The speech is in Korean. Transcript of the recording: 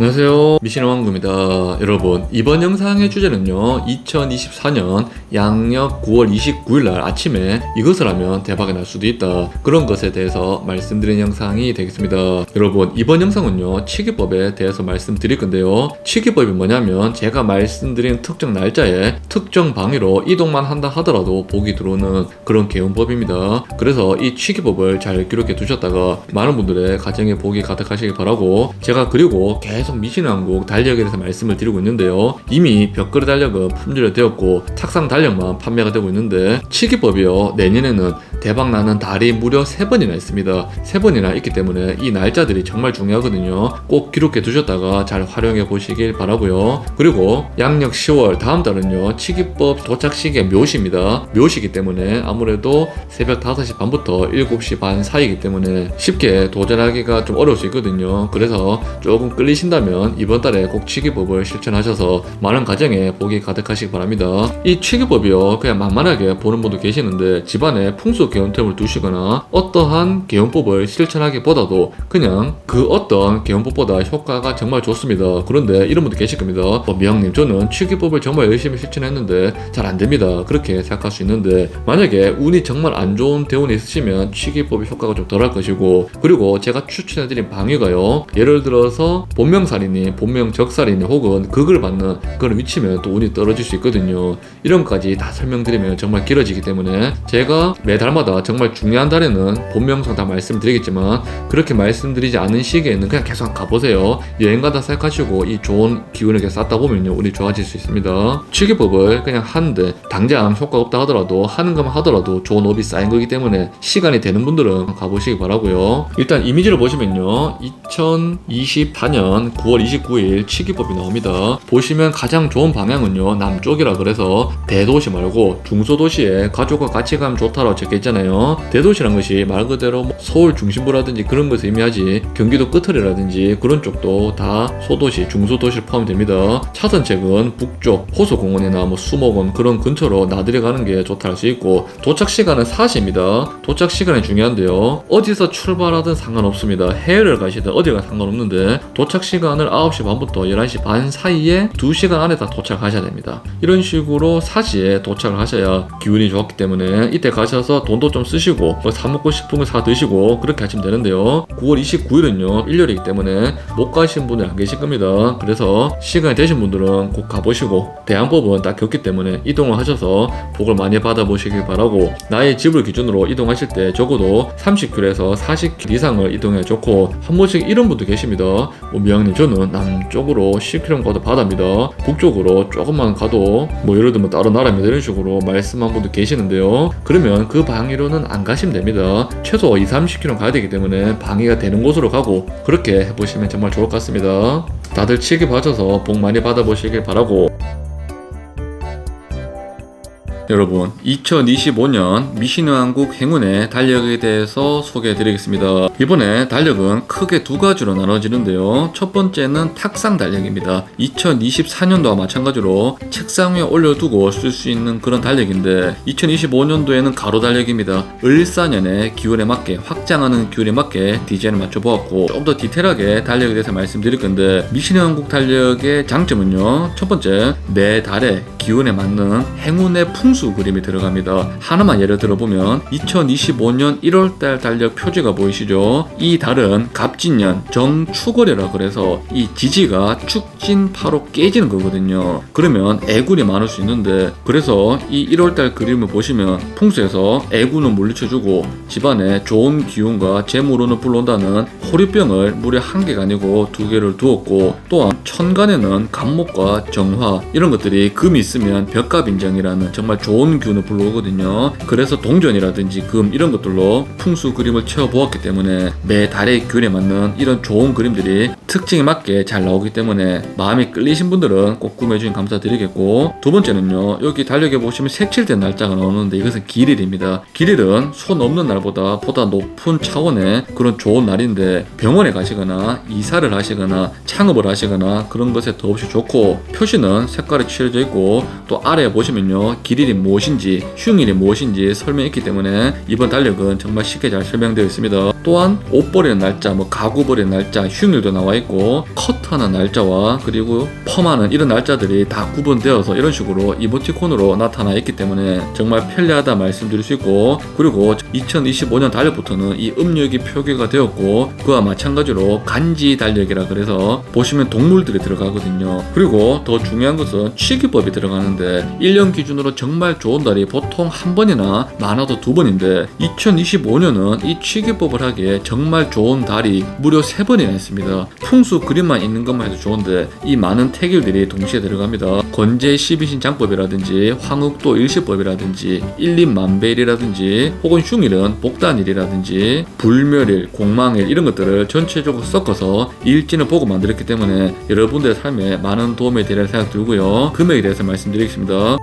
안녕하세요. 미신의 왕구입니다. 여러분 이번 영상의 주제는요 2024년 양력 9월 29일날 아침에 이것을 하면 대박이 날 수도 있다. 그런 것에 대해서 말씀드린 영상이 되겠습니다. 여러분 이번 영상은요 치기법에 대해서 말씀드릴 건데요. 치기법이 뭐냐면 제가 말씀드린 특정 날짜에 특정 방위로 이동만 한다 하더라도 복이 들어오는 그런 개운법입니다. 그래서 이 치기법을 잘 기록해 두셨다가 많은 분들의 가정에 복이 가득하시길 바라고 제가 그리고 계속 미신왕국 달력에 대해서 말씀을 드리고 있는데요. 이미 벽걸이 달력은 품절이 되었고 탁상 달력만 판매가 되고 있는데 치기법이요. 내년에는 대박 나는 달이 무려 세 번이나 있습니다. 세 번이나 있기 때문에 이 날짜들이 정말 중요하거든요. 꼭 기록해 두셨다가 잘 활용해 보시길 바라고요. 그리고 양력 10월 다음 달은요. 치기법 도착 시기가 묘시입니다. 묘시기 때문에 아무래도 새벽 5시 반부터 7시 반 사이이기 때문에 쉽게 도전하기가 좀 어려울 수 있거든요. 그래서 조금 끌리신다면 이번 달에 꼭 치기법을 실천하셔서 많은 가정에 복이 가득하시기 바랍니다. 이 치기법이요. 그냥 만만하게 보는 분도 계시는데 집안에 풍수 개운템을 두시거나 어떠한 개운법을 실천하기보다도 그냥 그 어떤 개운법보다 효과가 정말 좋습니다. 그런데 이런 분도 계실 겁니다. 어, 미영님 저는 치기법을 정말 열심히 실천했는데 잘 안 됩니다. 그렇게 생각할 수 있는데 만약에 운이 정말 안 좋은 대운이 있으시면 치기법의 효과가 좀 덜할 것이고 그리고 제가 추천해드린 방위가요. 예를 들어서 본명 살이니 본명 적살이니 혹은 극을 받는 그런 위치면 또 운이 떨어질 수 있거든요. 이런 것까지 다 설명드리면 정말 길어지기 때문에 제가 매달마다 정말 중요한 달에는 본명성 다 말씀드리겠지만 그렇게 말씀드리지 않은 시기에는 그냥 계속 가보세요. 여행 가다 생각하시고 이 좋은 기운을 쌓다 보면요. 운이 좋아질 수 있습니다. 치기법을 그냥 하는데 당장 효과 없다 하더라도 하는 것만 하더라도 좋은 업이 쌓인 거기 때문에 시간이 되는 분들은 가보시기 바라고요. 일단 이미지를 보시면요. 2024년 9월 29일 치기법이 나옵니다. 보시면 가장 좋은 방향은요. 남쪽이라 그래서 대도시 말고 중소도시에 가족과 같이 가면 좋다라고 적혀 있잖아요. 대도시란 것이 말 그대로 뭐 서울 중심부라든지 그런 것을 의미하지 경기도 끝털이라든지 그런 쪽도 다 소도시, 중소도시를 포함됩니다. 차선책은 북쪽 호수공원이나 뭐 수목원 그런 근처로 나들이 가는 게 좋다 할 수 있고 도착 시간은 4시입니다. 도착 시간이 중요한데요. 어디서 출발하든 상관없습니다. 해외를 가시든 어디 가 상관없는데 도착 시간 을 9시 반부터 11시 반 사이에 2시간 안에 다 도착하셔야 됩니다. 이런 식으로 4시에 도착을 하셔야 기운이 좋았기 때문에 이때 가셔서 돈도 좀 쓰시고 뭐 사 먹고 싶은 거 사 드시고 그렇게 하시면 되는데요. 9월 29일은요 일요일이기 때문에 못 가신 분들 안 계실 겁니다. 그래서 시간이 되신 분들은 꼭 가보시고 대항법은 딱 겪기 때문에 이동을 하셔서 복을 많이 받아보시길 바라고 나의 집을 기준으로 이동하실 때 적어도 30km에서 40km 이상을 이동해 좋고 한 번씩 이런 분도 계십니다. 뭐 미양 님 저는 남쪽으로 10km 가도 바다입니다. 북쪽으로 조금만 가도 뭐 예를 들면 다른 나라입니다. 이런 식으로 말씀한 분도 계시는데요. 그러면 그 방위로는 안 가시면 됩니다. 최소 2, 30km 가야 되기 때문에 방위가 되는 곳으로 가고 그렇게 해보시면 정말 좋을 것 같습니다. 다들 치기 봐줘서 복 많이 받아보시길 바라고 여러분 2025년 미신왕국 행운의 달력에 대해서 소개해 드리겠습니다. 이번에 달력은 크게 두 가지로 나눠지는데요. 첫 번째는 탁상 달력입니다. 2024년도와 마찬가지로 책상 위에 올려두고 쓸 수 있는 그런 달력인데 2025년도에는 가로 달력입니다. 을사년의 기운에 맞게 확장하는 기운에 맞게 디자인을 맞춰 보았고 좀 더 디테일하게 달력에 대해서 말씀드릴 건데 미신왕국 달력의 장점은요. 첫 번째 매 달에 기운에 맞는 행운의 풍수 그림이 들어갑니다. 하나만 예를 들어보면 2025년 1월달 달력 표지가 보이시죠? 이 달은 갑진년 정축월이라 그래서 이 지지가 축진파로 깨지는 거거든요. 그러면 애군이 많을 수 있는데 그래서 이 1월달 그림을 보시면 풍수에서 애군을 물리쳐주고 집안에 좋은 기운과 재물운을 불러온다는 호리병을 무려 한 개가 아니고 두 개를 두었고 또한 천간에는 간목과 정화 이런 것들이 금이 있으면 벽갑인정이라는 정말 좋은 기운을 불러오거든요. 그래서 동전이라든지 금 이런 것들로 풍수 그림을 채워보았기 때문에 매 달의 기운에 맞는 이런 좋은 그림들이 특징에 맞게 잘 나오기 때문에 마음이 끌리신 분들은 꼭 구매해주신 감사드리겠고 두 번째는요 여기 달력에 보시면 색칠된 날짜가 나오는데 이것은 길일입니다. 길일은 손 없는 날보다 보다 높은 차원의 그런 좋은 날인데 병원에 가시거나 이사를 하시거나 창업을 하시거나 그런 것에 더없이 좋고 표시는 색깔이 칠해져 있고 또 아래에 보시면요 길일이 무엇인지 흉일이 무엇인지 설명이 있기 때문에 이번 달력은 정말 쉽게 잘 설명되어 있습니다 또한 옷 버리는 날짜, 뭐 가구 버리는 날짜, 휴일도 나와 있고 컷하는 날짜와 그리고 펌하는 이런 날짜들이 다 구분되어서 이런 식으로 이모티콘으로 나타나 있기 때문에 정말 편리하다 말씀드릴 수 있고 그리고 2025년 달력부터는 이 음력이 표기가 되었고 그와 마찬가지로 간지 달력이라 그래서 보시면 동물들이 들어가거든요. 그리고 더 중요한 것은 취기법이 들어가는데 1년 기준으로 정말 좋은 달이 보통 한 번이나 많아도 두 번인데 2025년은 이 취기법을 하기에 정말 좋은 달이 무려 세 번이나 있습니다. 풍수 그림만 있는 것만 해도 좋은데 이 많은 태길들이 동시에 들어갑니다. 건재 12신 장법이라든지 황흑도 일시법이라든지 일립만배일이라든지 혹은 흉일은 복단일이라든지 불멸일, 공망일 이런 것들을 전체적으로 섞어서 일진을 보고 만들었기 때문에 여러분들의 삶에 많은 도움이 되리라 생각 들고요. 금액에 대해서 말씀드리겠습니다.